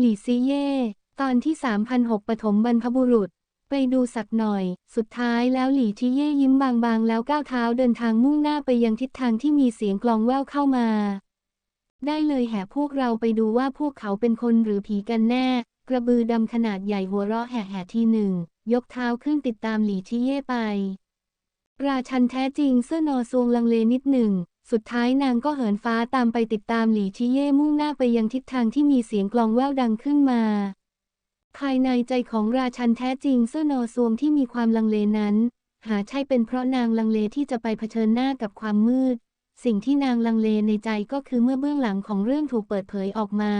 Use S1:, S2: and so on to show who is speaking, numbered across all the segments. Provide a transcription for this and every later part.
S1: หลี่ซีเย่ ตอนที่ 3,006ปฐมบรรพบุรุษ ไปดูสักหน่อย สุดท้ายแล้วหลี่ชีเย่ยิ้มบางๆ แล้วก้าวเท้าเดินทางมุ่งหน้าไปยังทิศทางที่มีเสียงกลองแว่วเข้ามา ได้เลยแห่พวกเราไปดูว่าพวกเขาเป็นคนหรือผีกันแน่ กระบือดำขนาดใหญ่หัวเราะแห่ๆทีหนึ่ง ยกเท้าขึ้นติดตามหลี่ชีเย่ไป ราชันแท้จริงเสื้อนอซวงลังเลนิดหนึ่ง สุดท้ายนางก็เหินฟ้าตามไปติดตามหลี่ชิเย่มุ่งหน้าไปยังทิศทางที่มีเสียงกลองแว่วดังขึ้นมา ภายในใจของราชันแท้จริงเสื้อนอซวงที่มีความลังเลนั้น หาใช่เป็นเพราะนางลังเลที่จะไปเผชิญหน้ากับความมืด สิ่งที่นางลังเลในใจก็คือเมื่อเบื้องหลังของเรื่องถูกเปิดเผยออกมา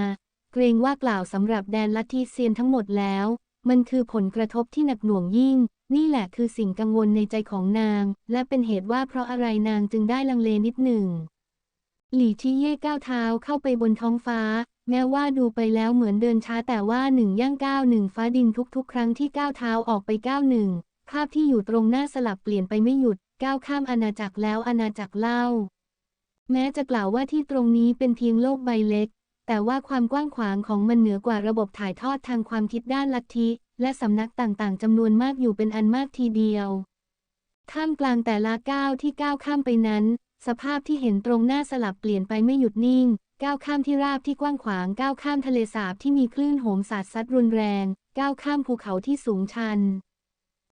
S1: เกรงว่ากล่าวสำหรับแดนลัทธิเซียนทั้งหมดแล้ว มันคือผลกระทบที่หนักหน่วงยิ่ง นี่แหละคือสิ่งกังวลในใจของนาง และเป็นเหตุว่าเพราะอะไรนางจึงได้ลังเลนิดหนึ่ง หลี่ชี่เย่ก้าวเท้าเข้าไปบนท้องฟ้า แม้ว่าดูไปแล้วเหมือนเดินช้าแต่ว่าหนึ่งย่างก้าวหนึ่งฟ้าดินทุกๆ ครั้งที่ก้าวเท้าออกไปก้าวหนึ่งภาพที่อยู่ตรงหน้าสลับเปลี่ยนไปไม่หยุด ก้าวข้ามอาณาจักรแล้วอาณาจักรเล่า แม้จะกล่าวว่าที่ตรงนี้เป็นเพียงโลกใบเล็ก แต่ว่าความกว้างขวางของมันเหนือกว่าระบบถ่ายทอดทางความคิดด้านลัทธิ และสำนักต่างๆจำนวนมากอยู่เป็นอันมากทีเดียว ท่ามกลางแต่ละก้าวที่ก้าวข้ามไปนั้น สภาพที่เห็นตรงหน้าสลับเปลี่ยนไปไม่หยุดนิ่ง ก้าวข้ามที่ราบที่กว้างขวาง ก้าวข้ามทะเลสาบที่มีคลื่นโหมสาดซัดรุนแรง ก้าวข้ามภูเขาที่สูงชัน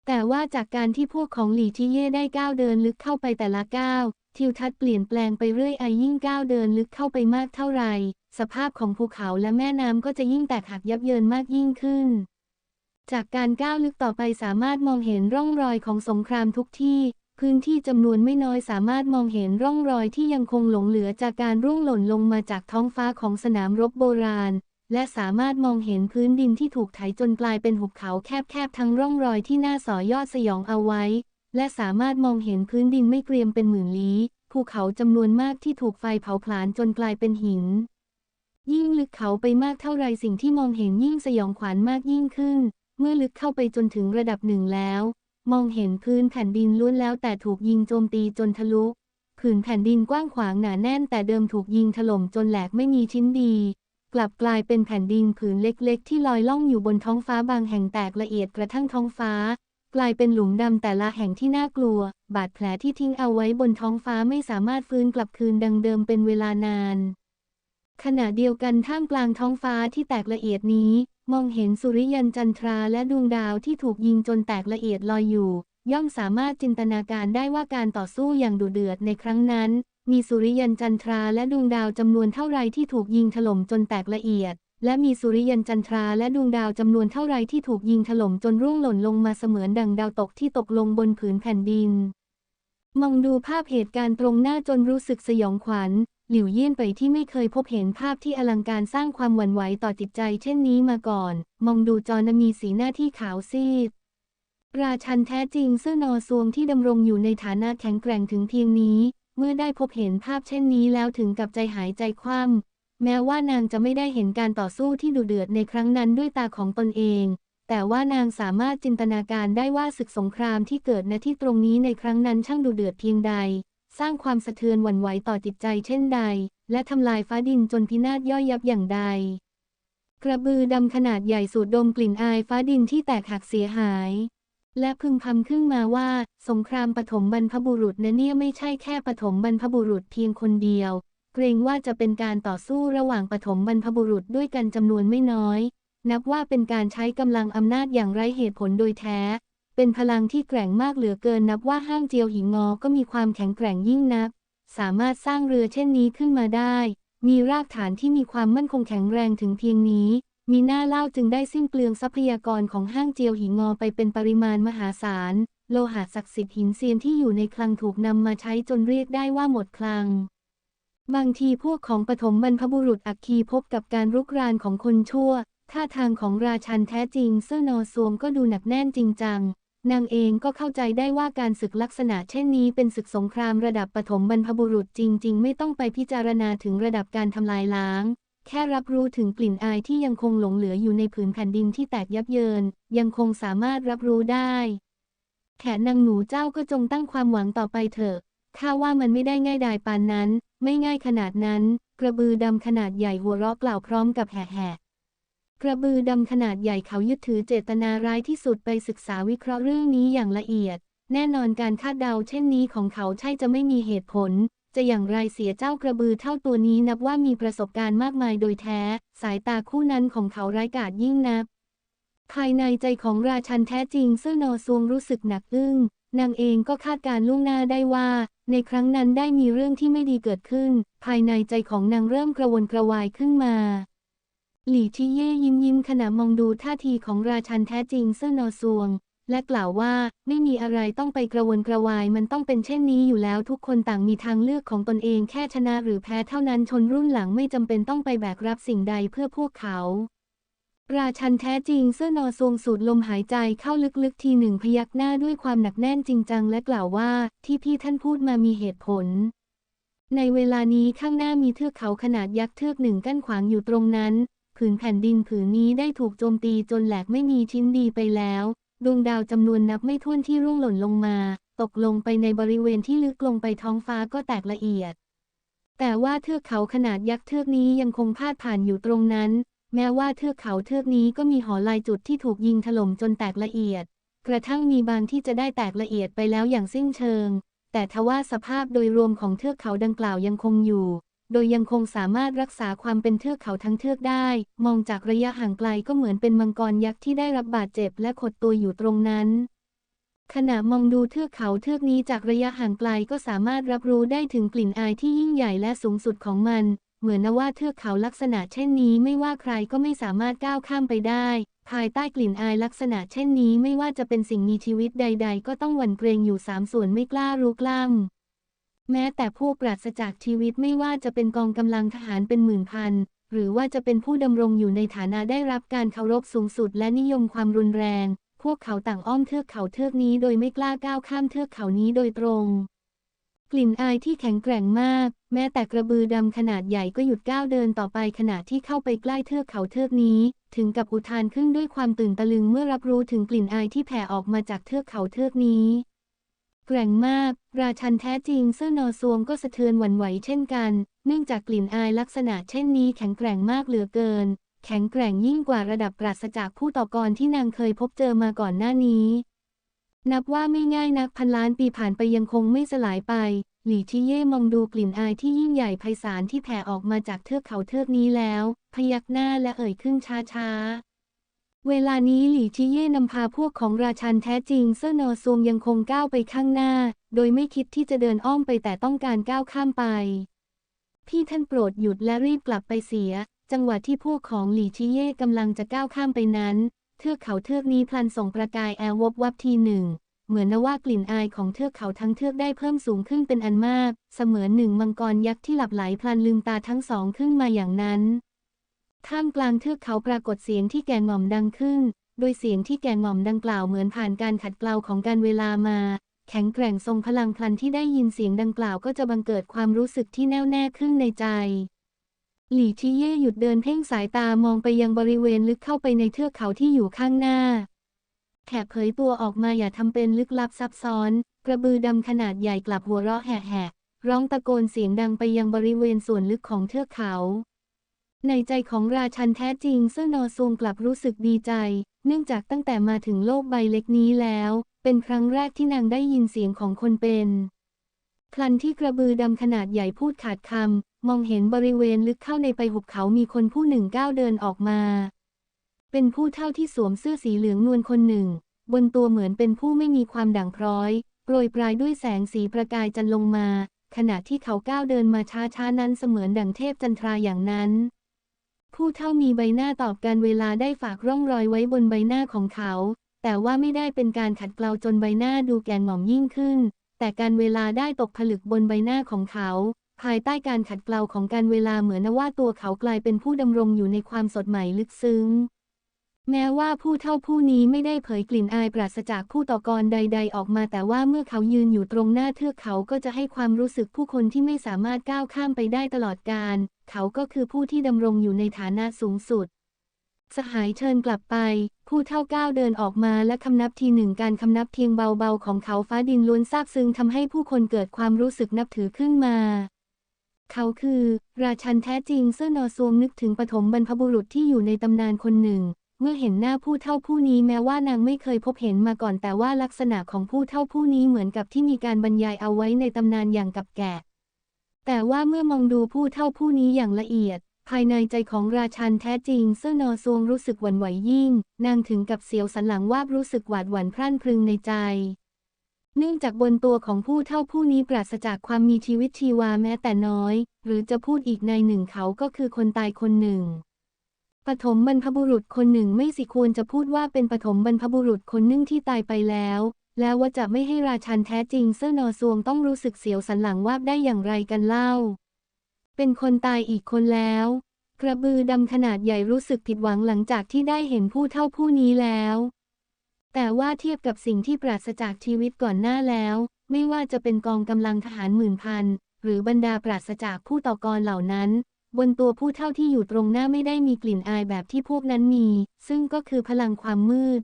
S1: แต่ว่าจากการที่พวกของหลี่ชิเย่ได้ก้าวเดินลึกเข้าไปแต่ละก้าวทิวทัศน์เปลี่ยนแปลงไปเรื่อยไอยิ่งก้าวเดินลึกเข้าไปมากเท่าไหร่ สภาพของภูเขาและแม่น้ำก็จะยิ่งแตกหักยับเยินมากยิ่งขึ้น จากการก้าวลึกต่อไปสามารถมองเห็นร่องรอยของสงครามทุกที่ พื้นที่จำนวนไม่น้อยสามารถมองเห็นร่องรอยที่ยังคงหลงเหลือจากการร่วงหล่นลงมาจากท้องฟ้าของสนามรบโบราณ และสามารถมองเห็นพื้นดินที่ถูกไถจนกลายเป็นหุบเขาแคบๆทั้งร่องรอยที่น่าสอยอดสยองเอาไว้ และสามารถมองเห็นพื้นดินไม่เกรียมเป็นหมื่นลี้ภูเขาจำนวนมากที่ถูกไฟเผาผลาญจนกลายเป็นหิน ยิ่งลึกเขาไปมากเท่าไรสิ่งที่มองเห็นยิ่งสยองขวัญมากยิ่งขึ้น เมื่อลึกเข้าไปจนถึงระดับหนึ่งแล้ว มองเห็นพื้นแผ่นดินล้วนแล้วแต่ถูกยิงโจมตีจนทะลุผืนแผ่นดินกว้างขวางหนาแน่นแต่เดิมถูกยิงถล่มจนแหลกไม่มีชิ้นดี กลับกลายเป็นแผ่นดินผืนเล็กๆ ที่ลอยล่องอยู่บนท้องฟ้าบางแห่งแตกละเอียดกระทั่งท้องฟ้า กลายเป็นหลุมดำแต่ละแห่งที่น่ากลัว บาดแผลที่ทิ้งเอาไว้บนท้องฟ้าไม่สามารถฟื้นกลับคืนดังเดิมเป็นเวลานาน ขณะเดียวกันท่ามกลางท้องฟ้าที่แตกละเอียดนี้ มองเห็นสุริยันจันทราและดวงดาวที่ถูกยิงจนแตกละเอียดลอยอยู่ ย่อมสามารถจินตนาการได้ว่าการต่อสู้อย่างดุเดือดในครั้งนั้น มีสุริยันจันทราและดวงดาวจำนวนเท่าไรที่ถูกยิงถล่มจนแตกละเอียด และมีสุริยันจันทราและดวงดาวจำนวนเท่าไรที่ถูกยิงถล่มจนร่วงหล่นลงมาเสมือนดังดาวตกที่ตกลงบนผืนแผ่นดิน มองดูภาพเหตุการณ์ตรงหน้าจนรู้สึกสยองขวัญ หลิวเยี่ยนไปที่ไม่เคยพบเห็นภาพที่อลังการสร้างความหวั่นไหวต่อจิตใจเช่นนี้มาก่อน มองดูจอนมีสีหน้าที่ขาวซีด ราชันแท้จริงเสื้อนอซวงที่ดำรงอยู่ในฐานะแข็งแกร่งถึงเพียงนี้ เมื่อได้พบเห็นภาพเช่นนี้แล้วถึงกับใจหายใจคว่ำแม้ว่านางจะไม่ได้เห็นการต่อสู้ที่ดุเดือดในครั้งนั้นด้วยตาของตนเอง แต่ว่านางสามารถจินตนาการได้ว่าศึกสงครามที่เกิดณที่ตรงนี้ในครั้งนั้นช่างดุเดือดเพียงใด สร้างความสะเทือนหวั่นไหวต่อจิตใจเช่นใด และทำลายฟ้าดินจนพินาศย่อยยับอย่างใด กระบือดำขนาดใหญ่สูดดมกลิ่นอายฟ้าดินที่แตกหักเสียหาย และพึมพำขึ้นมาว่า สงครามปฐมบรรพบุรุษนะเนี่ยไม่ใช่แค่ปฐมบรรพบุรุษเพียงคนเดียว เกรงว่าจะเป็นการต่อสู้ระหว่างปฐมบรรพบุรุษด้วยกันจำนวนไม่น้อย นับว่าเป็นการใช้กำลังอำนาจอย่างไร้เหตุผลโดยแท้ เป็นพลังที่แกร่งมากเหลือเกินนับว่าห้างเจียวหิงงอก็มีความแข็งแกร่งยิ่งนัก สามารถสร้างเรือเช่นนี้ขึ้นมาได้ มีรากฐานที่มีความมั่นคงแข็งแรงถึงเพียงนี้ มีหน้าเล่าจึงได้สิ้นเปลืองทรัพยากรของห้างเจียวหิงงอไปเป็นปริมาณมหาศาล โลหะศักดิ์สิทธิ์หินเซียนที่อยู่ในคลังถูกนำมาใช้จนเรียกได้ว่าหมดคลังบางทีพวกของปฐมบรรพบุรุษอักคีพบกับการรุกรานของคนชั่ว ท่าทางของราชันแท้จริงเสื้อนอซวมก็ดูหนักแน่นจริงจัง นางเองก็เข้าใจได้ว่าการศึกลักษณะเช่นนี้เป็นศึกสงครามระดับปฐมบรรพบุรุษจริง ๆ ไม่ต้องไปพิจารณาถึงระดับการทำลายล้าง แค่รับรู้ถึงกลิ่นอายที่ยังคงหลงเหลืออยู่ในผืนแผ่นดินที่แตกยับเยิน ยังคงสามารถรับรู้ได้ แขนนางหนูเจ้าก็จงตั้งความหวังต่อไปเถอะข้าว่ามันไม่ได้ง่ายดายปานนั้น ไม่ง่ายขนาดนั้น กระบือดำขนาดใหญ่หัวเราะกล่าวพร้อมกับแห่แห่ กระบือดำขนาดใหญ่เขายึดถือเจตนาร้ายที่สุดไปศึกษาวิเคราะห์เรื่องนี้อย่างละเอียด แน่นอนการคาดเดาเช่นนี้ของเขาใช่จะไม่มีเหตุผล จะอย่างไรเสียเจ้ากระบือเท่าตัวนี้นับว่ามีประสบการณ์มากมายโดยแท้ สายตาคู่นั้นของเขาร้ายกาจยิ่งนัก ภายในใจของราชันแท้จริงเซอร์นอซวงรู้สึกหนักอึ้งนางเองก็คาดการล่วงหน้าได้ว่า ในครั้งนั้นได้มีเรื่องที่ไม่ดีเกิดขึ้น ภายในใจของนางเริ่มกระวนกระวายขึ้นมา หลี่ชิเย่ยิ้มยิ้มขณะมองดูท่าทีของราชันแท้จริงเซอร์นอซวง และกล่าวว่าไม่มีอะไรต้องไปกระวนกระวายมันต้องเป็นเช่นนี้อยู่แล้วทุกคนต่างมีทางเลือกของตนเองแค่ชนะหรือแพ้เท่านั้นชนรุ่นหลังไม่จำเป็นต้องไปแบกรับสิ่งใดเพื่อพวกเขา ราชันแท้จริงเสื้อนอทรงสูดลมหายใจเข้าลึกๆทีหนึ่งพยักหน้าด้วยความหนักแน่นจริงจังและกล่าวว่าที่พี่ท่านพูดมามีเหตุผลในเวลานี้ข้างหน้ามีเทือกเขาขนาดยักษ์เทือกหนึ่งกั้นขวางอยู่ตรงนั้น ผืนแผ่นดินผืนนี้ได้ถูกโจมตีจนแหลกไม่มีชิ้นดีไปแล้ว ดวงดาวจำนวนนับไม่ถ้วนที่ร่วงหล่นลงมา ตกลงไปในบริเวณที่ลึกลงไปท้องฟ้าก็แตกละเอียด แต่ว่าเทือกเขาขนาดยักษ์เทือกนี้ยังคงพาดผ่านอยู่ตรงนั้น แม้ว่าเทือกเขาเทือกนี้ก็มีหอลายจุดที่ถูกยิงถล่มจนแตกละเอียด กระทั่งมีบางที่จะได้แตกละเอียดไปแล้วอย่างสิ้นเชิง แต่ทว่าสภาพโดยรวมของเทือกเขาดังกล่าวยังคงอยู่ โดยยังคงสามารถรักษาความเป็นเทือกเขาทั้งเทือกได้ มองจากระยะห่างไกลก็เหมือนเป็นมังกรยักษ์ที่ได้รับบาดเจ็บและขดตัวอยู่ตรงนั้น ขณะมองดูเทือกเขาเทือกนี้จากระยะห่างไกลก็สามารถรับรู้ได้ถึงกลิ่นอายที่ยิ่งใหญ่และสูงสุดของมัน เหมือนนว่าเทือกเขาลักษณะเช่นนี้ไม่ว่าใครก็ไม่สามารถก้าวข้ามไปได้ ภายใต้กลิ่นอายลักษณะเช่นนี้ไม่ว่าจะเป็นสิ่งมีชีวิตใด ๆ ก็ต้องหวั่นเกรงอยู่สามส่วนไม่กล้ารุกล้ำ แม้แต่ผู้ปราศจากชีวิตไม่ว่าจะเป็นกองกำลังทหารเป็นหมื่นพัน หรือว่าจะเป็นผู้ดำรงอยู่ในฐานะได้รับการเคารพสูงสุดและนิยมความรุนแรง พวกเขาต่างอ้อมเทือกเขาเทือกนี้โดยไม่กล้าก้าวข้ามเทือกเขานี้โดยตรง กลิ่นอายที่แข็งแกร่งมาก แม้แต่กระบือดำขนาดใหญ่ก็หยุดก้าวเดินต่อไปขณะที่เข้าไปใกล้เทือกเขาเทือกนี้ ถึงกับอุทานขึ้นด้วยความตื่นตะลึงเมื่อรับรู้ถึงกลิ่นอายที่แผ่ออกมาจากเทือกเขาเทือกนี้ แกร่งมาก ราชันแท้จริงเสื้อนอซวงก็สะเทือนหวั่นไหวเช่นกัน เนื่องจากกลิ่นอายลักษณะเช่นนี้แข็งแกร่งมากเหลือเกิน แข็งแกร่งยิ่งกว่าระดับปราศจากผู้ต่อกรที่นางเคยพบเจอมาก่อนหน้านี้ นับว่าไม่ง่ายนักพันล้านปีผ่านไปยังคงไม่สลายไป หลี่ชิเย่มองดูกลิ่นอายที่ยิ่งใหญ่ไพศาลที่แผ่ออกมาจากเทือกเขาเทือกนี้แล้ว พยักหน้าและเอ่ยขึ้นช้าๆ เวลานี้หลี่ชิเย่นำพาพวกของราชันแท้จริงเซอร์นอซวงยังคงก้าวไปข้างหน้า โดยไม่คิดที่จะเดินอ้อมไปแต่ต้องการก้าวข้ามไป พี่ท่านโปรดหยุดและรีบกลับไปเสีย จังหวะที่พวกของหลี่ชิเย่กำลังจะก้าวข้ามไปนั้น เทือกเขาเทือกนี้พลันส่งประกายแอลวบวับทีหนึ่ง เหมือนนว่ากลิ่นอายของเทือกเขาทั้งเทือกได้เพิ่มสูงขึ้นเป็นอันมาก เสมือนหนึ่งมังกรยักษ์ที่หลับไหลพลันลืมตาทั้งสองขึ้นมาอย่างนั้น ท่ามกลางเทือกเขาปรากฏเสียงที่แก่งหม่อมดังขึ้น โดยเสียงที่แก่งหม่อมดังกล่าวเหมือนผ่านการขัดเกลาของการเวลามา แข็งแกร่งทรงพลังพลันที่ได้ยินเสียงดังกล่าวก็จะบังเกิดความรู้สึกที่แน่วแน่ขึ้นในใจ หลี่ชิเย่หยุดเดินเพ่งสายตามองไปยังบริเวณลึกเข้าไปในเทือกเขาที่อยู่ข้างหน้าแขกเผยตัวออกมาอย่าทำเป็นลึกลับซับซ้อน กระบือดำขนาดใหญ่กลับหัวเราะแหะๆร้องตะโกนเสียงดังไปยังบริเวณส่วนลึกของเทือกเขา ในใจของราชันแท้จริงเซอร์นอซวงกลับรู้สึกดีใจ เนื่องจากตั้งแต่มาถึงโลกใบเล็กนี้แล้ว เป็นครั้งแรกที่นางได้ยินเสียงของคนเป็นพลันที่กระบือดำขนาดใหญ่พูดขาดคำมองเห็นบริเวณลึกเข้าในไปหุบเขามีคนผู้หนึ่งก้าวเดินออกมา เป็นผู้เท่าที่สวมเสื้อสีเหลืองนวลคนหนึ่ง บนตัวเหมือนเป็นผู้ไม่มีความด่างพร้อยโปรยปลายด้วยแสงสีประกายจันทร์ลงมา ขณะที่เขาก้าวเดินมาช้าๆนั้นเสมือนดั่งเทพจันทราอย่างนั้น ผู้เท่ามีใบหน้าตอบการเวลาได้ฝากร่องรอยไว้บนใบหน้าของเขา แต่ว่าไม่ได้เป็นการขัดเกลาจนใบหน้าดูแก่หม่อมยิ่งขึ้น แต่การเวลาได้ตกผลึกบนใบหน้าของเขา ภายใต้การขัดเกลาของการเวลาเหมือนว่าตัวเขากลายเป็นผู้ดำรงอยู่ในความสดใหม่ลึกซึ้ง แม้ว่าผู้เท่าผู้นี้ไม่ได้เผยกลิ่นอายปราศจากผู้ต่อกรใด ๆ ออกมา แต่ว่าเมื่อเขายืนอยู่ตรงหน้าเทือกเขาก็จะให้ความรู้สึกผู้คนที่ไม่สามารถก้าวข้ามไปได้ตลอดกาลเขาก็คือผู้ที่ดำรงอยู่ในฐานะสูงสุด สหายเชิญกลับไป ผู้เท่าก้าวเดินออกมาและคำนับทีหนึ่งการคำนับเพียงเบาๆ ของเขาฟ้าดินล้วนซาบซึ้งทำให้ผู้คนเกิดความรู้สึกนับถือขึ้นมาเขาคือ ราชันแท้จริงเสื้อนอซวงนึกถึงปฐมบรรพบุรุษที่อยู่ในตำนานคนหนึ่ง เมื่อเห็นหน้าผู้เฒ่าผู้นี้แม้ว่านางไม่เคยพบเห็นมาก่อนแต่ว่าลักษณะของผู้เฒ่าผู้นี้เหมือนกับที่มีการบรรยายเอาไว้ในตำนานอย่างกับแกะ แต่ว่าเมื่อมองดูผู้เฒ่าผู้นี้อย่างละเอียด ภายในใจของราชันแท้จริงเสื้อนอซวงรู้สึกหวั่นไหวยิ่ง นางถึงกับเสียวสันหลังวาบรู้สึกหวาดหวั่นพรั่นพรึงในใจเนื่องจากบนตัวของผู้เฒ่าผู้นี้ปราศจากความมีชีวิตชีวาแม้แต่น้อย หรือจะพูดอีกในหนึ่งเขาก็คือคนตายคนหนึ่ง ปฐมบรรพบุรุษคนหนึ่งไม่สิควรจะพูดว่าเป็นปฐมบรรพบุรุษคนหนึ่งที่ตายไปแล้ว แล้วว่าจะไม่ให้ราชันแท้จริงเสื้อนอซวงต้องรู้สึกเสียวสันหลังวาบได้อย่างไรกันเล่า เป็นคนตายอีกคนแล้ว กระบือดำขนาดใหญ่รู้สึกผิดหวังหลังจากที่ได้เห็นผู้เท่าผู้นี้แล้ว แต่ว่าเทียบกับสิ่งที่ปราศจากชีวิตก่อนหน้าแล้ว ไม่ว่าจะเป็นกองกำลังทหารหมื่นพันหรือบรรดาปราศจากผู้ต่อกรเหล่านั้น บนตัวผู้เท่าที่อยู่ตรงหน้าไม่ได้มีกลิ่นอายแบบที่พวกนั้นมี ซึ่งก็คือพลังความมืด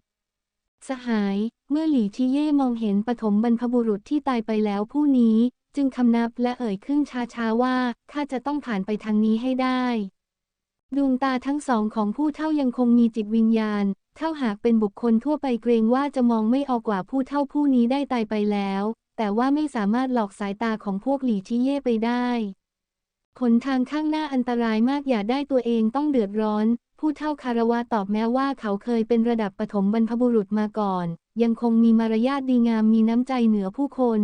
S1: สหาย เมื่อหลี่ชิเย่มองเห็นปฐมบรรพบุรุษที่ตายไปแล้วผู้นี้ จึงคำนับและเอ่ยขึ้นช้าๆว่าข้าจะต้องผ่านไปทางนี้ให้ได้ ดวงตาทั้งสองของผู้เท่ายังคงมีจิตวิญญาณ เท่าหากเป็นบุคคลทั่วไปเกรงว่าจะมองไม่ออกกว่าผู้เท่าผู้นี้ได้ตายไปแล้ว แต่ว่าไม่สามารถหลอกสายตาของพวกหลี่ชิเย่ไปได้ ผลทางข้างหน้าอันตรายมากอย่าได้ตัวเองต้องเดือดร้อน ผู้เท่าคารวะตอบแม้ว่าเขาเคยเป็นระดับปฐมบรรพบุรุษมาก่อน ยังคงมีมารยาทดีงามมีน้ำใจเหนือผู้คน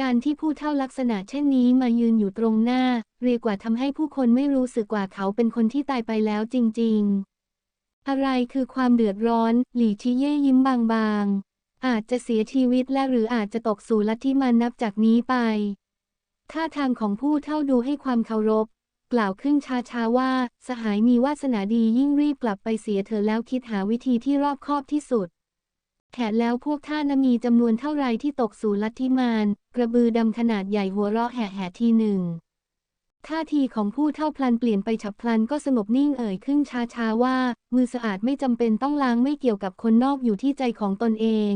S1: การที่ผู้เท่าลักษณะเช่นนี้มายืนอยู่ตรงหน้า เรียกว่าทำให้ผู้คนไม่รู้สึกว่าเขาเป็นคนที่ตายไปแล้วจริง ๆ อะไรคือความเดือดร้อน หลี่ชิเย่ยิ้มบางๆ อาจจะเสียชีวิตและหรืออาจจะตกสู่ลัทธิมันนับจากนี้ไป ท่าทางของผู้เท่าดูให้ความเคารพ กล่าวขึ้นช้าๆว่า สหายมีวาสนาดียิ่งรีบกลับไปเสียเถอแล้วคิดหาวิธีที่รอบคอบที่สุดแขนแล้วพวกท่านมีจำนวนเท่าไรที่ตกสู่ลัทธิมารกระบือดำขนาดใหญ่หัวเราะแห่ๆทีหนึ่งท่าทีของผู้เท่าพลันเปลี่ยนไปฉับพลันก็สงบนิ่งเอ่ยขึ้นช้าๆว่า มือสะอาดไม่จำเป็นต้องล้างไม่เกี่ยวกับคนนอกอยู่ที่ใจของตนเอง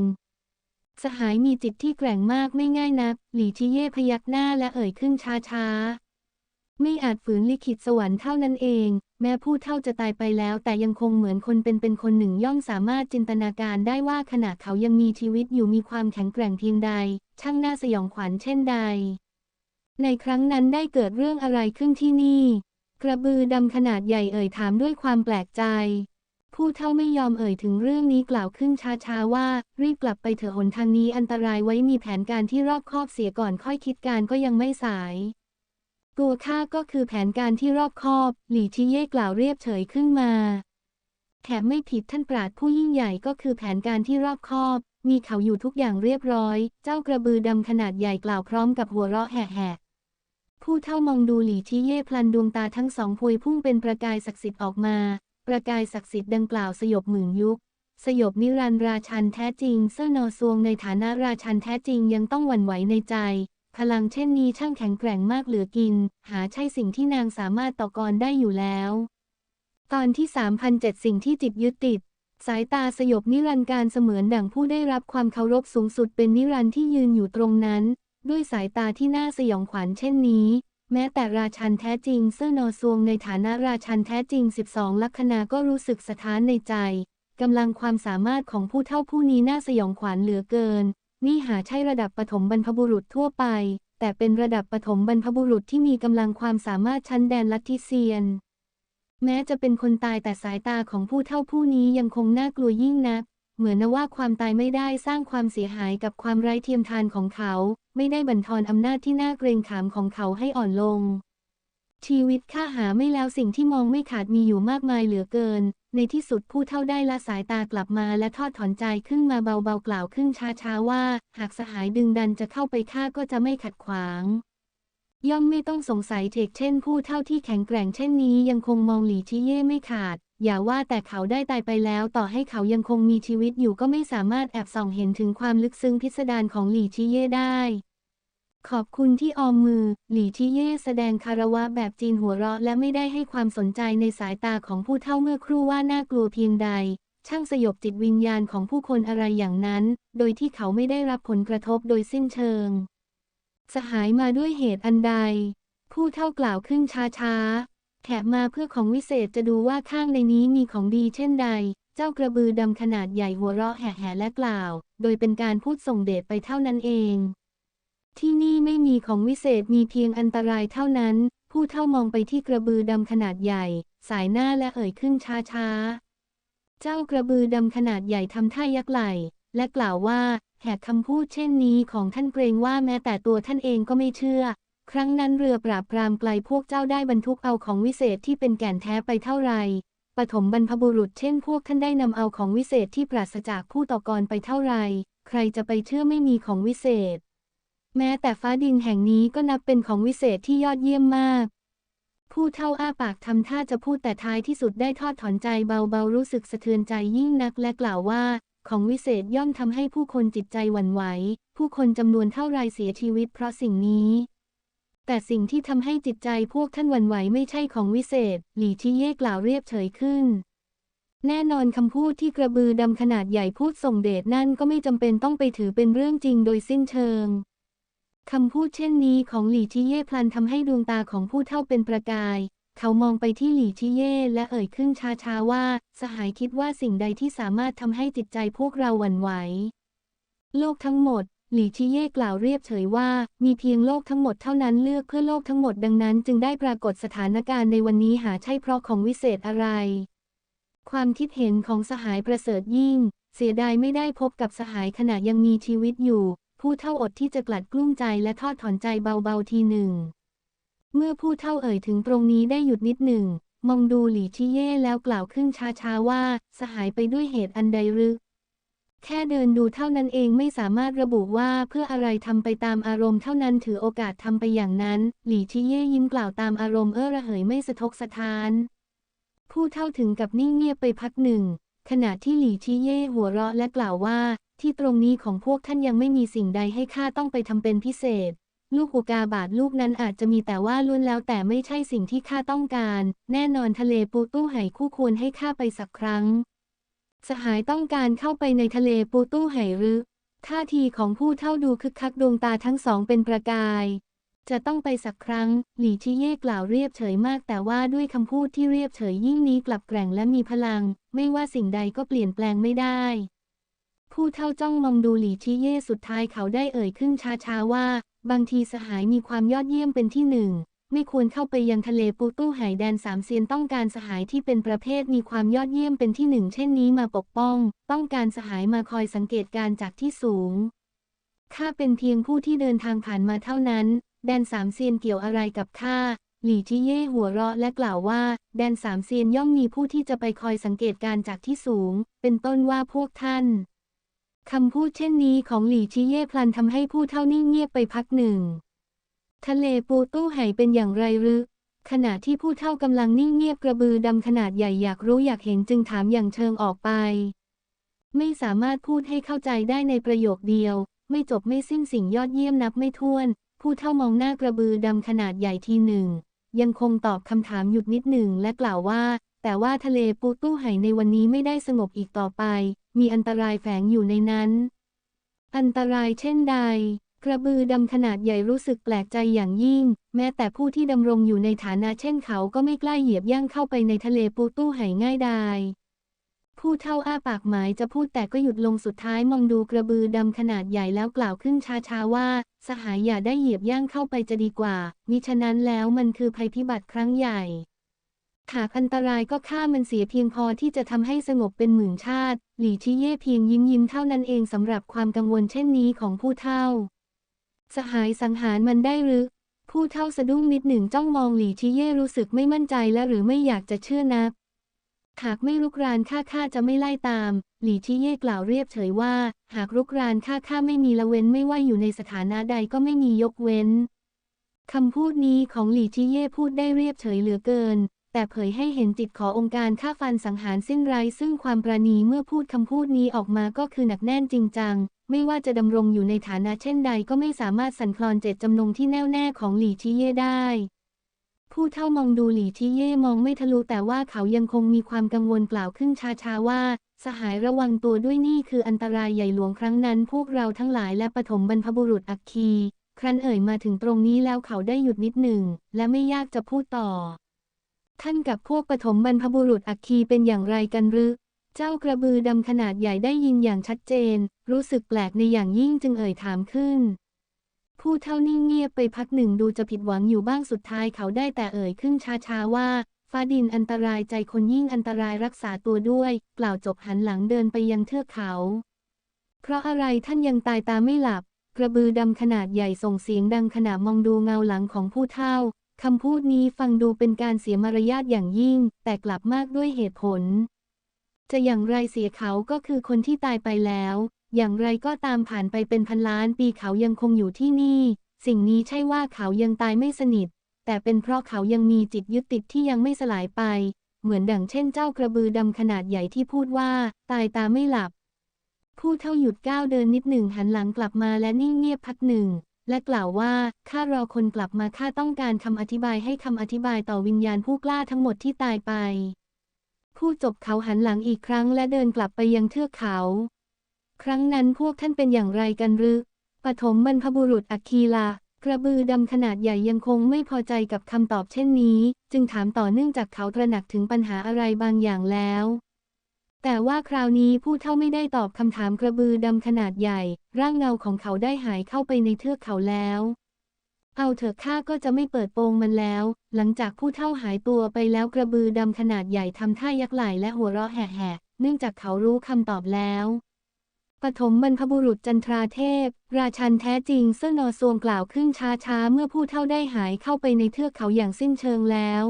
S1: สหายมีจิตที่แกร่งมากไม่ง่ายนัก หลี่ชิเย่พยักหน้าและเอ่ยขึ้นช้าๆ ไม่อาจฝืนลิขิตสวรรค์เท่านั้นเอง แม้ผู้เท่าจะตายไปแล้ว แต่ยังคงเหมือนคนเป็นเป็นคนหนึ่งย่อมสามารถจินตนาการได้ว่าขณะเขายังมีชีวิตอยู่มีความแข็งแกร่งเพียงใด ช่างน่าสยองขวัญเช่นใด ในครั้งนั้นได้เกิดเรื่องอะไรขึ้นที่นี่ กระบือดำขนาดใหญ่เอ่ยถามด้วยความแปลกใจ ผู้เท่าไม่ยอมเอ่ยถึงเรื่องนี้กล่าวขึ้นช้าๆว่า รีบกลับไปเถอะหนทางนี้อันตรายไว้มีแผนการที่รอบคอบเสียก่อนค่อยคิดการก็ยังไม่สายตัวข้าก็คือแผนการที่รอบคอบ หลี่ชิเย่กล่าวเรียบเฉยขึ้นมา แถมไม่ผิดท่านปราดผู้ยิ่งใหญ่ก็คือแผนการที่รอบคอบ มีเขาอยู่ทุกอย่างเรียบร้อย เจ้ากระบือดำขนาดใหญ่กล่าวพร้อมกับหัวเราะแหกๆผู้เท่ามองดูหลี่ชิเย่พลันดวงตาทั้งสองพวยพุ่งเป็นประกายศักดิ์สิทธิ์ออกมา ประกายศักดิ์สิทธิ์ดังกล่าวสยบหมื่นยุค สยบนิรันดรราชันแท้จริง เซอร์นอซวงในฐานะราชันแท้จริงยังต้องหวั่นไหวในใจ พลังเช่นนี้ช่างแข็งแกร่งมากเหลือกิน หาใช่สิ่งที่นางสามารถต่อกรได้อยู่แล้ว ตอนที่3,007สิ่งที่จิตยึดติด สายตาสยบนิรันดร์การเสมือนดั่งผู้ได้รับความเคารพสูงสุดเป็นนิรันดร์ที่ยืนอยู่ตรงนั้น ด้วยสายตาที่น่าสยองขวัญเช่นนี้ แม้แต่ราชันแท้จริงเซอร์นอซวงในฐานะราชันแท้จริง 12 ลัคนาก็รู้สึกสะท้านในใจกำลังความสามารถของผู้เท่าผู้นี้น่าสยองขวัญเหลือเกิน นี่หาใช่ระดับปฐมบรรพบุรุษทั่วไป แต่เป็นระดับปฐมบรรพบุรุษที่มีกำลังความสามารถชั้นแดนลัทธิเซียน แม้จะเป็นคนตายแต่สายตาของผู้เท่าผู้นี้ยังคงน่ากลัวยิ่งนัก เหมือนว่าความตายไม่ได้สร้างความเสียหายกับความไร้เทียมทานของเขา ไม่ได้บั่นทอนอำนาจที่น่าเกรงขามของเขาให้อ่อนลง ชีวิตข้าหาไม่แล้วสิ่งที่มองไม่ขาดมีอยู่มากมายเหลือเกิน ในที่สุดผู้เท่าได้ละสายตากลับมาและทอดถอนใจขึ้นมาเบาๆกล่าวขึ้นช้าๆว่า หากสหายดึงดันจะเข้าไปฆ่าก็จะไม่ขัดขวางย่อมไม่ต้องสงสัยเทกเช่นผู้เท่าที่แข็งแกร่งเช่นนี้ยังคงมองหลีชิเย่ไม่ขาด อย่าว่าแต่เขาได้ตายไปแล้ว ต่อให้เขายังคงมีชีวิตอยู่ก็ไม่สามารถแอบส่องเห็นถึงความลึกซึ้งพิสดารของหลี่ชิเย่ได้ ขอบคุณที่ออมมือ หลี่ชิเย่แสดงคารวะแบบจีนหัวเราะ และไม่ได้ให้ความสนใจในสายตาของผู้เฒ่าเมื่อครู่ว่าน่ากลัวเพียงใด ช่างสยบจิตวิญญาณของผู้คนอะไรอย่างนั้น โดยที่เขาไม่ได้รับผลกระทบโดยสิ้นเชิง สหายมาด้วยเหตุอันใด ผู้เท่ากล่าวขึ้นช้าๆ แถบมาเพื่อของวิเศษจะดูว่าข้างในนี้มีของดีเช่นใด เจ้ากระบือดำขนาดใหญ่หัวเราะแห่ๆและกล่าว โดยเป็นการพูดส่งเดชไปเท่านั้นเอง ที่นี่ไม่มีของวิเศษมีเพียงอันตรายเท่านั้น ผู้เท่ามองไปที่กระบือดำขนาดใหญ่ สายหน้าและเอ่ยขึ้นช้าๆเจ้ากระบือดำขนาดใหญ่ทำท่ายักไหล่และกล่าวว่าแหกคำพูดเช่นนี้ของท่านเกรงว่าแม้แต่ตัวท่านเองก็ไม่เชื่อ ครั้งนั้นเรือปราบปรามไกลพวกเจ้าได้บรรทุกเอาของวิเศษที่เป็นแก่นแท้ไปเท่าไรปฐมบรรพบุรุษเช่นพวกท่านได้นำเอาของวิเศษที่ปราศจากผู้ต่อกรไปเท่าไรใครจะไปเชื่อไม่มีของวิเศษ แม้แต่ฟ้าดินแห่งนี้ก็นับเป็นของวิเศษที่ยอดเยี่ยมมาก ผู้เท่าอ้าปากทำท่าจะพูดแต่ท้ายที่สุดได้ทอดถอนใจเบาๆรู้สึกสะเทือนใจยิ่งนักและกล่าวว่า ของวิเศษย่อมทำให้ผู้คนจิตใจหวั่นไหว ผู้คนจำนวนเท่าไรเสียชีวิตเพราะสิ่งนี้ แต่สิ่งที่ทำให้จิตใจพวกท่านวั่นไหวไม่ใช่ของวิเศษ หลี่ชิเย่กล่าวเรียบเฉยขึ้น แน่นอนคำพูดที่กระบือดำขนาดใหญ่พูดส่งเดชนั่นก็ไม่จำเป็นต้องไปถือเป็นเรื่องจริงโดยสิ้นเชิงคำพูดเช่นนี้ของหลี่ชิเย่พลันทำให้ดวงตาของผู้เท่าเป็นประกาย เขามองไปที่หลี่ชิเย่และเอ่ยขึ้นช้าๆว่า สหายคิดว่าสิ่งใดที่สามารถทำให้จิตใจพวกเราหวั่นไหว โลกทั้งหมด หลี่ชิเย่กล่าวเรียบเฉยว่า มีเพียงโลกทั้งหมดเท่านั้นเลือกเพื่อโลกทั้งหมดดังนั้น จึงได้ปรากฏสถานการณ์ในวันนี้หาใช่เพราะของวิเศษอะไร ความคิดเห็นของสหายประเสริฐยิ่ง เสียดายไม่ได้พบกับสหายขณะยังมีชีวิตอยู่ ผู้เท่าอดที่จะกลัดกลุ้มใจและทอดถอนใจเบาๆทีหนึ่ง เมื่อผู้เท่าเอ่ยถึงตรงนี้ได้หยุดนิดหนึ่ง มองดูหลี่ชิเย่แล้วกล่าวขึ้นช้าๆว่า สหายไปด้วยเหตุอันใดหรือ แค่เดินดูเท่านั้นเองไม่สามารถระบุว่าเพื่ออะไรทำไปตามอารมณ์เท่านั้นถือโอกาสทำไปอย่างนั้น หลี่ชิเย่ยิ้มกล่าวตามอารมณ์เอ้อระเหยไม่สะทกสะท้าน ผู้เท่าถึงกับนิ่งเงียบไปพักหนึ่ง ขณะที่หลี่ชิเย่หัวเราะและกล่าวว่า ที่ตรงนี้ของพวกท่านยังไม่มีสิ่งใดให้ข้าต้องไปทำเป็นพิเศษ ลูกอุกาบาตลูกนั้นอาจจะมีแต่ว่าล้วนแล้วแต่ไม่ใช่สิ่งที่ข้าต้องการ แน่นอนทะเลปูตู้ไหคู่ควรให้ข้าไปสักครั้ง สหายต้องการเข้าไปในทะเลปูตู้ไหหรือท่าทีของผู้เท่าดูคึกคักดวงตาทั้งสองเป็นประกาย จะต้องไปสักครั้ง หลี่ชิเย่กล่าวเรียบเฉยมาก แต่ว่าด้วยคำพูดที่เรียบเฉยยิ่งนี้กลับแกร่งและมีพลัง ไม่ว่าสิ่งใดก็เปลี่ยนแปลงไม่ได้ ผู้เท่าจ้องมองดูหลี่ชิเย่สุดท้ายเขาได้เอ่ยขึ้นช้าๆว่า บางทีสหายมีความยอดเยี่ยมเป็นที่หนึ่ง ไม่ควรเข้าไปยังทะเลปูตู้ไหแดนสามเซียนต้องการสหายที่เป็นประเภทมีความยอดเยี่ยมเป็นที่หนึ่งเช่นนี้มาปกป้อง ต้องการสหายมาคอยสังเกตการณ์จากที่สูง ข้าเป็นเพียงผู้ที่เดินทางผ่านมาเท่านั้น แดนสามเซียนเกี่ยวอะไรกับข้าหลี่จิเย่หัวเราะและกล่าวว่า แดนสามเซียนย่อมมีผู้ที่จะไปคอยสังเกตการณ์จากที่สูง เป็นต้นว่าพวกท่านคำพูดเช่นนี้ของหลี่ชิเย่พลันทำให้ผู้เท่านิ่งเงียบไปพักหนึ่ง ทะเลปูตู้ไหเป็นอย่างไรหรือขณะที่ผู้เท่ากำลังนิ่งเงียบกระบือดำขนาดใหญ่อยากรู้อยากเห็นจึงถามอย่างเชิงออกไป ไม่สามารถพูดให้เข้าใจได้ในประโยคเดียว ไม่จบไม่สิ้นสิ่งยอดเยี่ยมนับไม่ถ้วน ผู้เท่ามองหน้ากระบือดำขนาดใหญ่ทีหนึ่ง ยังคงตอบคำถามหยุดนิดหนึ่งและกล่าวว่า แต่ว่าทะเลปูตู้ไหในวันนี้ไม่ได้สงบอีกต่อไป มีอันตรายแฝงอยู่ในนั้น อันตรายเช่นใด กระบือดำขนาดใหญ่รู้สึกแปลกใจอย่างยิ่ง แม้แต่ผู้ที่ดำรงอยู่ในฐานะเช่นเขาก็ไม่กล้าเหยียบย่างเข้าไปในทะเลปูตู้ไหง่ายดายผู้เท่าอ้าปากหมายจะพูดแต่ก็หยุดลงสุดท้ายมองดูกระบือดำขนาดใหญ่แล้วกล่าวขึ้นช้าๆว่า สหายอย่าได้เหยียบย่างเข้าไปจะดีกว่า มิฉะนั้นแล้วมันคือภัยพิบัติครั้งใหญ่หากอันตรายก็ฆ่ามันเสียเพียงพอที่จะทำให้สงบเป็นหมื่นชาติ หลี่ชิเย่เพียงยิ้มยิ้มเท่านั้นเองสำหรับความกังวลเช่นนี้ของผู้เท่า สหายสังหารมันได้หรือ ผู้เท่าสะดุ้งนิดหนึ่งจ้องมองหลี่ชิเย่รู้สึกไม่มั่นใจและหรือไม่อยากจะเชื่อนักหากไม่รุกรานข้าข้าจะไม่ไล่ตาม หลี่ชิเย่กล่าวเรียบเฉยว่า หากรุกรานข้าข้าไม่มีละเว้นไม่ว่าอยู่ในสถานะใดก็ไม่มียกเว้นคำพูดนี้ของหลี่ชิเย่พูดได้เรียบเฉยเหลือเกิน แต่เผยให้เห็นจิตขอองค์การฆ่าฟันสังหารสิ้นไรซึ่งความประณีเมื่อพูดคำพูดนี้ออกมาก็คือหนักแน่นจริงจัง ไม่ว่าจะดำรงอยู่ในฐานะเช่นใดก็ไม่สามารถสั่นคลอนเจตจำนงที่แน่วแน่ของหลี่ชิเย่ได้ ผู้เท่ามองดูหลี่ชิเย่มองไม่ทะลุแต่ว่าเขายังคงมีความกังวลกล่าวขึ้นช้าๆว่า สหายระวังตัวด้วยนี่คืออันตรายใหญ่หลวงครั้งนั้น พวกเราทั้งหลายและปฐมบรรพบุรุษอัคคี ครั้นเอ่ยมาถึงตรงนี้แล้วเขาได้หยุดนิดหนึ่ง และไม่ยากจะพูดต่อท่านกับพวกปฐมบรรพบุรุษอัคคีเป็นอย่างไรกันหรือ เจ้ากระบือดำขนาดใหญ่ได้ยินอย่างชัดเจน รู้สึกแปลกในอย่างยิ่งจึงเอ่ยถามขึ้น ผู้เท่านิ่งเงียบไปพักหนึ่งดูจะผิดหวังอยู่บ้างสุดท้ายเขาได้แต่เอ่ยขึ้นช้าๆว่าฟ้าดินอันตรายใจคนยิ่งอันตรายรักษาตัวด้วย กล่าวจบหันหลังเดินไปยังเทือกเขา เพราะอะไรท่านยังตายตาไม่หลับ กระบือดำขนาดใหญ่ส่งเสียงดังขณะมองดูเงาหลังของผู้เฒ่าคำพูดนี้ฟังดูเป็นการเสียมารยาทอย่างยิ่ง แต่กลับมากด้วยเหตุผล จะอย่างไรเสียเขาก็คือคนที่ตายไปแล้ว อย่างไรก็ตามผ่านไปเป็นพันล้านปีเขายังคงอยู่ที่นี่ สิ่งนี้ใช่ว่าเขายังตายไม่สนิท แต่เป็นเพราะเขายังมีจิตยึดติดที่ยังไม่สลายไป เหมือนดังเช่นเจ้ากระบือดำขนาดใหญ่ที่พูดว่า ตายตาไม่หลับ ผู้เท่าหยุดก้าวเดินนิดหนึ่งหันหลังกลับมาและนิ่งเงียบพักหนึ่งและกล่าวว่าข้ารอคนกลับมาข้าต้องการคำอธิบายให้คำอธิบายต่อวิญญาณผู้กล้าทั้งหมดที่ตายไป ผู้จบเขาหันหลังอีกครั้งและเดินกลับไปยังเทือกเขา ครั้งนั้นพวกท่านเป็นอย่างไรกันหรือปฐมบรรพบุรุษอัคคีลากระบือดำขนาดใหญ่ยังคงไม่พอใจกับคำตอบเช่นนี้ จึงถามต่อเนื่องจากเขาตระหนักถึงปัญหาอะไรบางอย่างแล้ว แต่ว่าคราวนี้ผู้เท่าไม่ได้ตอบคำถามกระบือดำขนาดใหญ่ ร่างเงาของเขาได้หายเข้าไปในเทือกเขาแล้ว เอาเถอะข้าก็จะไม่เปิดโปงมันแล้ว หลังจากผู้เท่าหายตัวไปแล้วกระบือดำขนาดใหญ่ทำท่ายักไหล่และหัวเราะแหกๆเนื่องจากเขารู้คำตอบแล้วปฐมบรรพบุรุษจันทราเทพ ราชันแท้จริงเสื้อนอซวงกล่าวขึ้นช้าๆ เมื่อผู้เท่าได้หายเข้าไปในเทือกเขาอย่างสิ้นเชิงแล้ว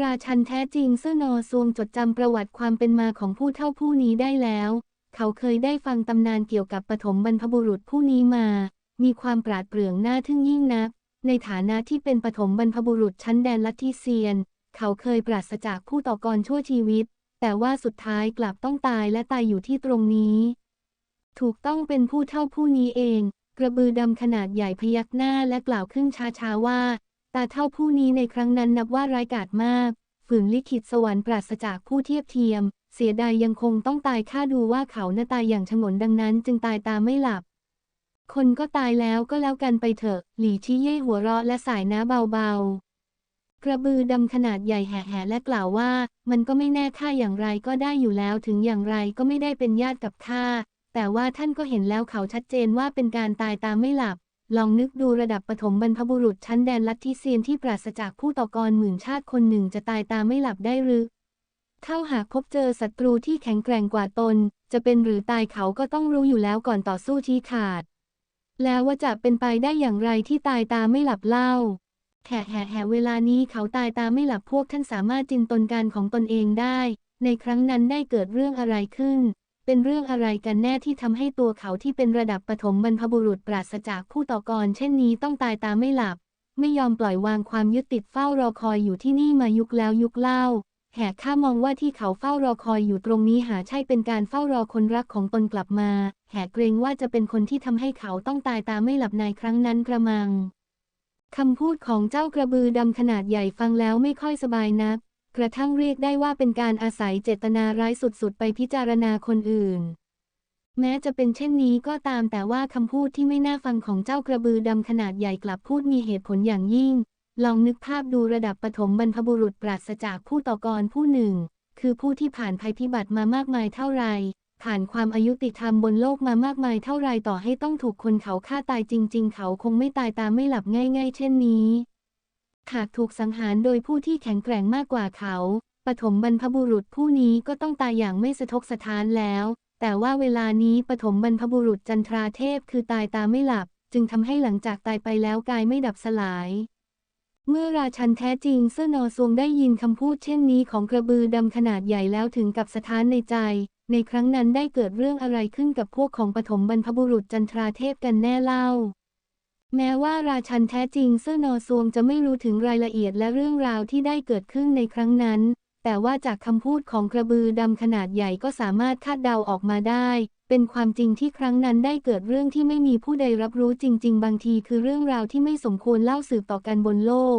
S1: ราชันแท้จริงเสื้อนอซวงจดจำประวัติความเป็นมาของผู้เท่าผู้นี้ได้แล้ว เขาเคยได้ฟังตำนานเกี่ยวกับปฐมบรรพบุรุษผู้นี้มา มีความปราดเปรื่องน่าทึ่งยิ่งนัก ในฐานะที่เป็นปฐมบรรพบุรุษชั้นแดนลัทธิเซียน เขาเคยปราศจากผู้ต่อกรชั่วชีวิต แต่ว่าสุดท้ายกลับต้องตายและตายอยู่ที่ตรงนี้ ถูกต้องเป็นผู้เท่าผู้นี้เอง กระบือดำขนาดใหญ่พยักหน้าและกล่าวขึ้นช้าๆว่า ตาเท่าผู้นี้ในครั้งนั้นนับว่าร้ายกาจมาก ฝืนลิขิตสวรรค์ปราศจากผู้เทียบเทียม เสียดายยังคงต้องตายค่าดูว่าเขาหน้าตายอย่างฉงนดังนั้น จึงตายตาไม่หลับ คนก็ตายแล้วก็แล้วกันไปเถอะ หลี่ชี้เย่หัวเราะและสายน้าเบาๆ กระบือดำขนาดใหญ่แห่ๆและกล่าวว่า มันก็ไม่แน่ข้าอย่างไรก็ได้อยู่แล้วถึงอย่างไรก็ไม่ได้เป็นญาติกับข้า แต่ว่าท่านก็เห็นแล้วเขาชัดเจนว่าเป็นการตายตามไม่หลับ ลองนึกดูระดับปฐมบรรพบุรุษชั้นแดนลัทธิเซียนที่ปราศจากผู้ต่อกรหมื่นชาติคนหนึ่งจะตายตามไม่หลับได้หรือเข้าหากพบเจอศัตรูที่แข็งแกร่งกว่าตน จะเป็นหรือตายเขาก็ต้องรู้อยู่แล้วก่อนต่อสู้ชี้ขาด แล้วว่าจะเป็นไปได้อย่างไรที่ตายตาไม่หลับเล่าแห่แห่แห่เวลานี้เขาตายตาไม่หลับพวกท่านสามารถจินตนการของตนเองได้ ในครั้งนั้นได้เกิดเรื่องอะไรขึ้น เป็นเรื่องอะไรกันแน่ที่ทำให้ตัวเขาที่เป็นระดับปฐมบรรพบุรุษปราศจากผู้ต่อกรเช่นนี้ต้องตายตาไม่หลับ ไม่ยอมปล่อยวางความยึดติดเฝ้ารอคอยอยู่ที่นี่มายุคแล้วยุคเล่า แหกข้ามองว่าที่เขาเฝ้ารอคอยอยู่ตรงนี้หาใช่เป็นการเฝ้ารอคนรักของตนกลับมาแหกเกรงว่าจะเป็นคนที่ทำให้เขาต้องตายตาไม่หลับในครั้งนั้นกระมังคำพูดของเจ้ากระบือดำขนาดใหญ่ฟังแล้วไม่ค่อยสบายนัก กระทั่งเรียกได้ว่าเป็นการอาศัยเจตนาร้ายสุดๆ ไปพิจารณาคนอื่น แม้จะเป็นเช่นนี้ก็ตามแต่ว่าคำพูดที่ไม่น่าฟังของเจ้ากระบือดำขนาดใหญ่กลับพูดมีเหตุผลอย่างยิ่ง ลองนึกภาพดูระดับปฐมบรรพบุรุษปราศจากผู้ต่อกรผู้หนึ่ง คือผู้ที่ผ่านภัยพิบัติมามากมายเท่าไร ผ่านความอายุติธรรมบนโลกมามากมายเท่าไรต่อให้ต้องถูกคนเขาฆ่าตายจริง ๆ เขาคงไม่ตายตามไม่หลับง่าย ๆ เช่นนี้หากถูกสังหารโดยผู้ที่แข็งแกร่งมากกว่าเขา ปฐมบรรพบุรุษผู้นี้ก็ต้องตายอย่างไม่สะทกสะท้านแล้ว แต่ว่าเวลานี้ปฐมบรรพบุรุษจันทราเทพคือตายตาไม่หลับ จึงทำให้หลังจากตายไปแล้วกายไม่ดับสลาย เมื่อราชันแท้จริงเสื้อนอซวงได้ยินคำพูดเช่นนี้ของกระบือดำขนาดใหญ่แล้วถึงกับสะท้านในใจ ในครั้งนั้นได้เกิดเรื่องอะไรขึ้นกับพวกของปฐมบรรพบุรุษจันทราเทพกันแน่เล่า แม้ว่าราชันแท้จริงเสื้อนอซวงจะไม่รู้ถึงรายละเอียดและเรื่องราวที่ได้เกิดขึ้นในครั้งนั้น แต่ว่าจากคำพูดของกระบือดำขนาดใหญ่ก็สามารถคาดเดาออกมาได้ เป็นความจริงที่ครั้งนั้นได้เกิดเรื่องที่ไม่มีผู้ใดรับรู้จริง ๆ บางทีคือเรื่องราวที่ไม่สมควรเล่าสืบต่อกันบนโลก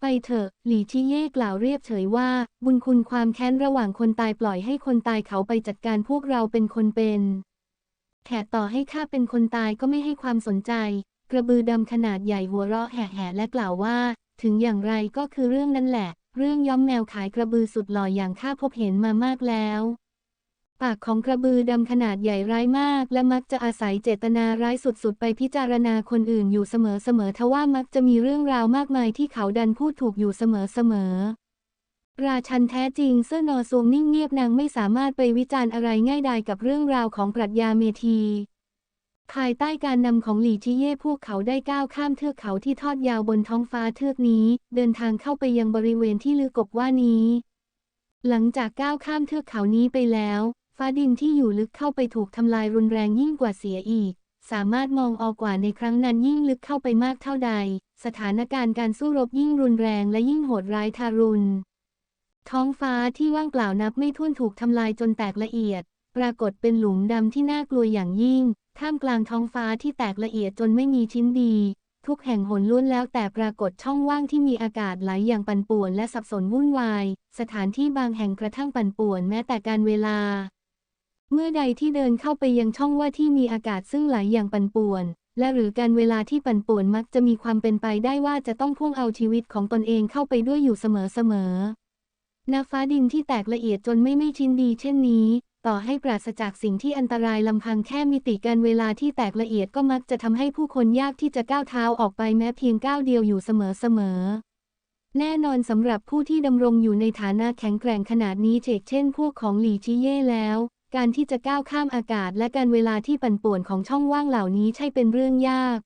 S1: ไปเถอะ หลี่ชิเย่กล่าวเรียบเฉยว่า บุญคุณความแค้นระหว่างคนตายปล่อยให้คนตายเขาไปจัดการพวกเราเป็นคนเป็นแขกต่อให้ข้าเป็นคนตายก็ไม่ให้ความสนใจ กระบือดำขนาดใหญ่หัวเราะแห่ๆและกล่าวว่า ถึงอย่างไรก็คือเรื่องนั้นแหละ เรื่องย้อมแมวขายกระบือสุดหล่ออย่างข้าพบเห็นมามากแล้ว ปากของกระบือดำขนาดใหญ่ร้ายมาก และมักจะอาศัยเจตนาร้ายสุดๆ ไปพิจารณาคนอื่นอยู่เสมอๆทว่ามักจะมีเรื่องราวมากมายที่เขาดันพูดถูกอยู่เสมอๆราชันแท้จริงเสื้อนอซูมนิ่งเงียบนางไม่สามารถไปวิจารณ์อะไรง่ายดายกับเรื่องราวของปรัชญาเมธี ภายใต้การนำของหลี่ชิเย่พวกเขาได้ก้าวข้ามเทือกเขาที่ทอดยาวบนท้องฟ้าเทือกนี้ เดินทางเข้าไปยังบริเวณที่ลือกบว่านี้ หลังจากก้าวข้ามเทือกเขานี้ไปแล้ว ฟ้าดินที่อยู่ลึกเข้าไปถูกทำลายรุนแรงยิ่งกว่าเสียอีก สามารถมองออกกว่าในครั้งนั้นยิ่งลึกเข้าไปมากเท่าใด สถานการณ์การสู้รบยิ่งรุนแรงและยิ่งโหดร้ายทารุณท้องฟ้าที่ว่างเปล่านับไม่ถ้วนถูกทำลายจนแตกละเอียด ปรากฏเป็นหลุมดำที่น่ากลัวอย่างยิ่ง ท่ามกลางท้องฟ้าที่แตกละเอียดจนไม่มีชิ้นดี ทุกแห่งหนล้วนแล้วแต่ปรากฏช่องว่างที่มีอากาศไหลอย่างปั่นป่วนและสับสนวุ่นวาย สถานที่บางแห่งกระทั่งปั่นป่วนแม้แต่การเวลา เมื่อใดที่เดินเข้าไปยังช่องว่าที่มีอากาศซึ่งไหลอย่างปั่นป่วนและหรือการเวลาที่ปั่นป่วนมักจะมีความเป็นไปได้ว่าจะต้องพ่วงเอาชีวิตของตนเองเข้าไปด้วยอยู่เสมอๆณฟ้าดินที่แตกละเอียดจนไม่ไม่ชิ้นดีเช่นนี้ ต่อให้ปราศจากสิ่งที่อันตรายลำพังแค่มิติการเวลาที่แตกละเอียดก็มักจะทำให้ผู้คนยากที่จะก้าวเท้าออกไปแม้เพียงก้าวเดียวอยู่เสมอๆแน่นอนสำหรับผู้ที่ดำรงอยู่ในฐานะแข็งแกร่งขนาดนี้เชกเช่นพวกของหลีชิเย่แล้ว การที่จะก้าวข้ามอากาศและการเวลาที่ปั่นป่วนของช่องว่างเหล่านี้ใช่เป็นเรื่องยาก